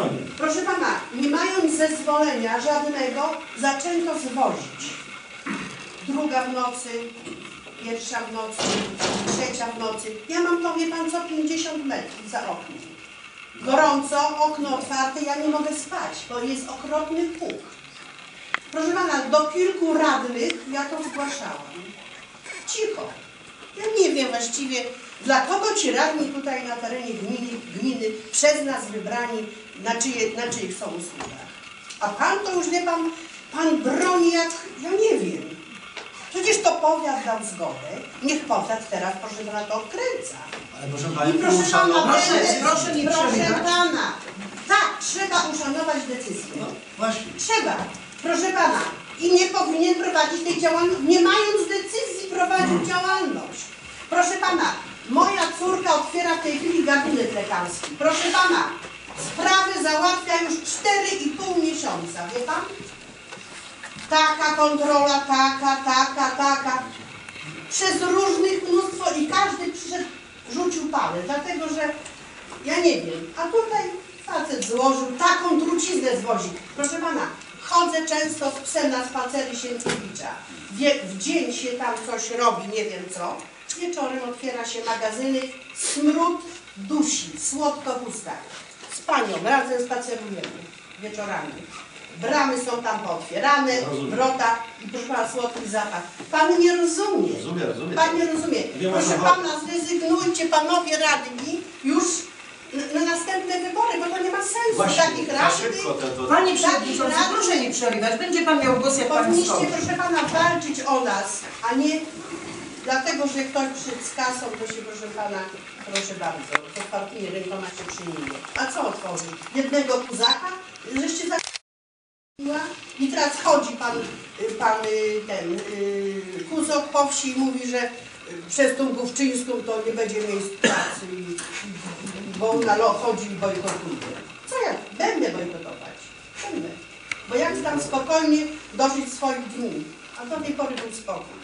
broni. Proszę pana, nie mając zezwolenia żadnego, zaczęto zwozić. Druga w nocy, pierwsza w nocy, trzecia w nocy. Ja mam to, wie pan co, 50 metrów za oknem. Gorąco, okno otwarte, ja nie mogę spać, bo jest okropny puk. Proszę pana, do kilku radnych ja to zgłaszałam. Cicho. Ja nie wiem właściwie, dla kogo ci radni tutaj na terenie gminy, gminy przez nas wybrani, na, czyje, na czyich są usługach. A pan to już wie pan, pan broni jak, ja nie wiem. Przecież to powiat dał zgodę. Niech powiat teraz, proszę pana, to odkręca. Ale proszę I Pani, proszę pana. Proszę- będę- proszę nie proszę przerywać. pana. Tak, trzeba uszanować decyzję. No właśnie. Trzeba, proszę pana. I nie powinien prowadzić tej działalności, nie mając decyzji prowadził działalność. Proszę pana, moja córka otwiera w tej chwili gabinet lekarski. Proszę pana, sprawy załatwia już 4,5 miesiąca, wie pan? Taka kontrola, taka, taka, taka. Przez różnych mnóstwo i każdy przyszedł, rzucił palę, dlatego że ja nie wiem, a tutaj facet złożył, taką truciznę zwozi. Proszę pana, chodzę często z psem na spacery Sienkiewicza. W dzień się tam coś robi, nie wiem co. Wieczorem otwiera się magazyny, smród dusi, słodko w ustach. Z panią razem spacerujemy wieczorami. Bramy są tam pootwierane, Rozumiem. wrota i proszę pana słodki zapach. Pan nie rozumie. Rozumiem, rozumiem. Pan nie rozumie. Wiem, Proszę pana, zrezygnujcie panowie radni już na, na następne wybory, bo to nie ma sensu. Właśnie, Takich to, to... Panie Przewodniczący, proszę nie przerywać. Będzie Pan miał głos, jak Pan powinniście, proszę pana, walczyć o nas, a nie dlatego, że ktoś przyszedł z kasą, to się, proszę pana, proszę bardzo, to partyjnie rękoma się przyjmie. A co otworzy? Jednego puzaka? Żeście za... I teraz chodzi pan, y, pan y, ten y, Kuzok po wsi i mówi, że przez tą Główczyńską to nie będzie miejsc pracy, bo ona chodzi i bojkotuje. Co ja będę bojkotować? Będę. Bo ja chcę tam spokojnie dożyć swoich dni. A do tej pory był spokój.